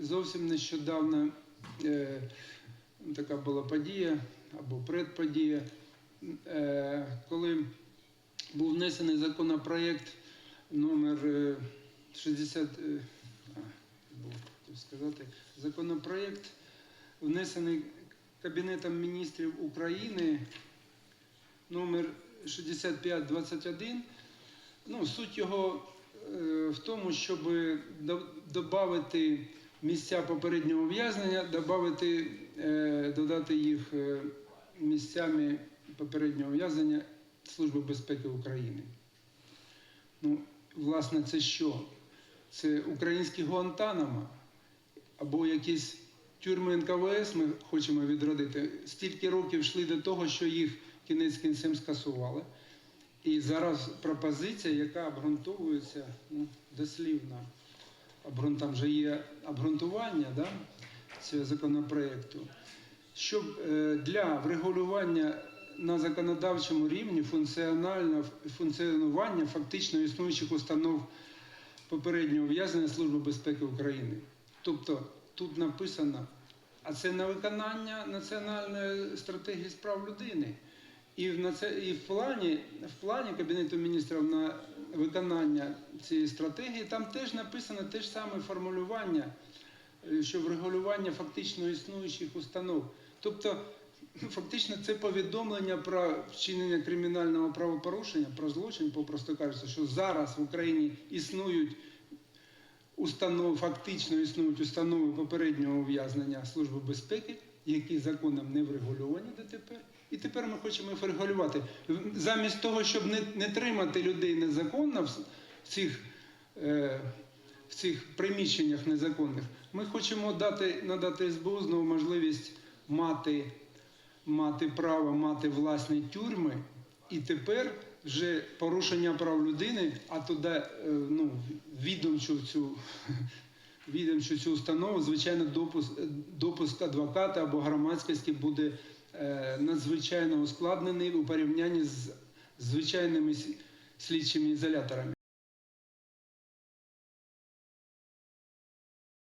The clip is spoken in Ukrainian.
зовсім нещодавно е, така була подія або предподія, е, коли був внесений законопроєкт номер е, 60, е, а, хотів сказати, законопроєкт внесений Кабінетом міністрів України номер 6521. Ну, суть його е, в тому, щоб додати місця попереднього ув'язнення, добавити, е, додати їх е, місцями попереднього ув'язнення Служби безпеки України. Ну, власне, це що? Це український Гуантанамо або якісь тюрми НКВС ми хочемо відродити. Стільки років йшли до того, що їх кінець кінцем скасували. І зараз пропозиція, яка обґрунтовується ну, дослівно. Там вже є обґрунтування да, цього законопроєкту, щоб е, для врегулювання на законодавчому рівні функціонування фактично існуючих установ попереднього ув'язнення Служби безпеки України. Тобто тут написано, а це на виконання національної стратегії з прав людини. І в, і в, плані, в плані Кабінету міністрів на виконання цієї стратегії там теж написано те ж саме формулювання, е, що врегулювання фактично існуючих установ. Тобто, ну, фактично, це повідомлення про вчинення кримінального правопорушення, про злочин, попросту кажучи, що зараз в Україні існують установ, фактично існують установи попереднього ув'язнення Служби безпеки, які законом не врегульовані дотепер. І тепер ми хочемо їх врегулювати. Замість того, щоб не, не тримати людей незаконно в цих, е, в цих приміщеннях незаконних, ми хочемо дати, надати СБУ знову можливість мати, мати право мати власні тюрми. І тепер вже порушення прав людини, а туди е, ну, відомчу цю відомчу цю установу, звичайно, допуск, допуск адвоката або громадськості буде е, надзвичайно ускладнений у порівнянні з звичайними слідчими ізоляторами.